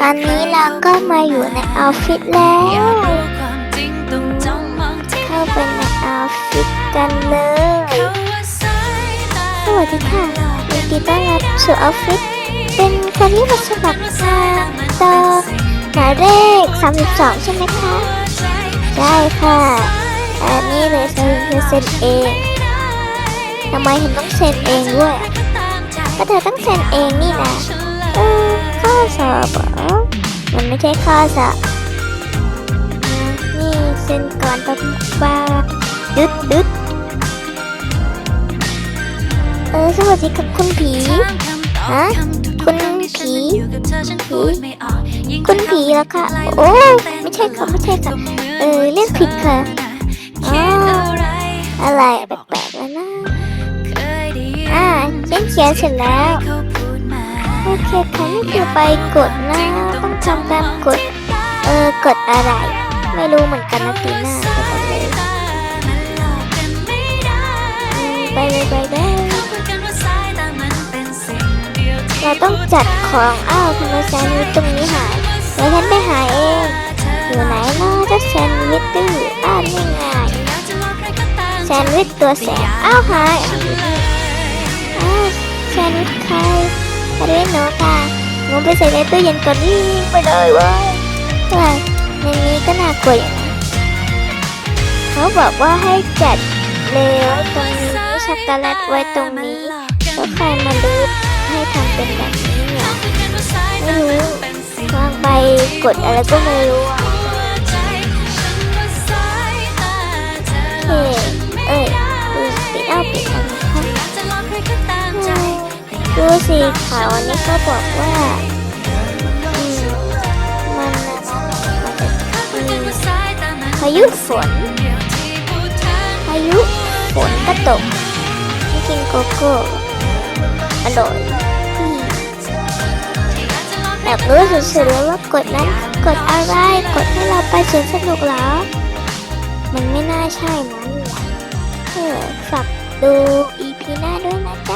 ตอนนี้เราก็มาอยู่ในออฟฟิศแล้ว เข้าไปในออฟฟิศกันเลย สวัสดีค่ะยินดีต้อนรับสู่ออฟฟิศ เป็นคนที่มาสมัครงานต่อหมายเลข32 ใช่ไหมคะ ใช่ค่ะ อันนี้เลยฉันจะเซ็นเองทำไมถึงต้องเซ็นเองด้วยอะก็เธอต้องเซ็นเองนี่นะ สอบเหรอมันไม่ใช่ข้อสอบนี่เซ็นก่อนปะปาดึดดึดเออสวัสดีครับคุณผีฮะคุณผีผีคุณผีแล้วค่ะ โอ้ไม่ใช่ค่ะไม่ใช่ค่ะเออเรียกผิดค่ะอ๋ออะไรแปลกๆแล้วนะอ่าฉันเขียนเสร็จแล้ว โอเคค่ะนี่คือไปกดนะต้องทำตามกฎเออกดอะไร ไม่รู้เหมือนกันนะตีหน้าไปกันเลยไปเลยไปเลยเราต้องจัดของอ้าวทำไมแซนด์วิชตรงนี้หายเดี๋ยวฉันไปหาเอง อยู่ไหนเนาะเจ้าแซนด์วิชตื้ออ้าวนี่ไงแซนด์วิชตัวแสบอ้าวหาย หนูค่ะหนูไปใส่ในตู้เย็นก่อนนี่ไม่ได้เว้ยว้ายในนี้ก็น่ากลัวอย่างนะเขาบอกว่าให้จัดเลวตรงนี้ช็อกโกแลตไว้ตรงนี้แล้วใครมาลืบให้ทำเป็นแบบนี้เนี่ยไม่รู้วางไปกดอะไรก็ไม่รู้ ดูสิข่าวอันนี้ก็บอกว่าอืมมันนะมันจะอืมพายุฝนพายุฝนก็ตกไม่กินโกโก้อร่อยอืมอยากรู้สุดๆเลยว่ากดนั้นกดอะไรกดให้เราไปสวนสนุกเหรอ มันไม่น่าใช่นั้นแหละเออฝากดู EP หน้าด้วยนะจ๊ะ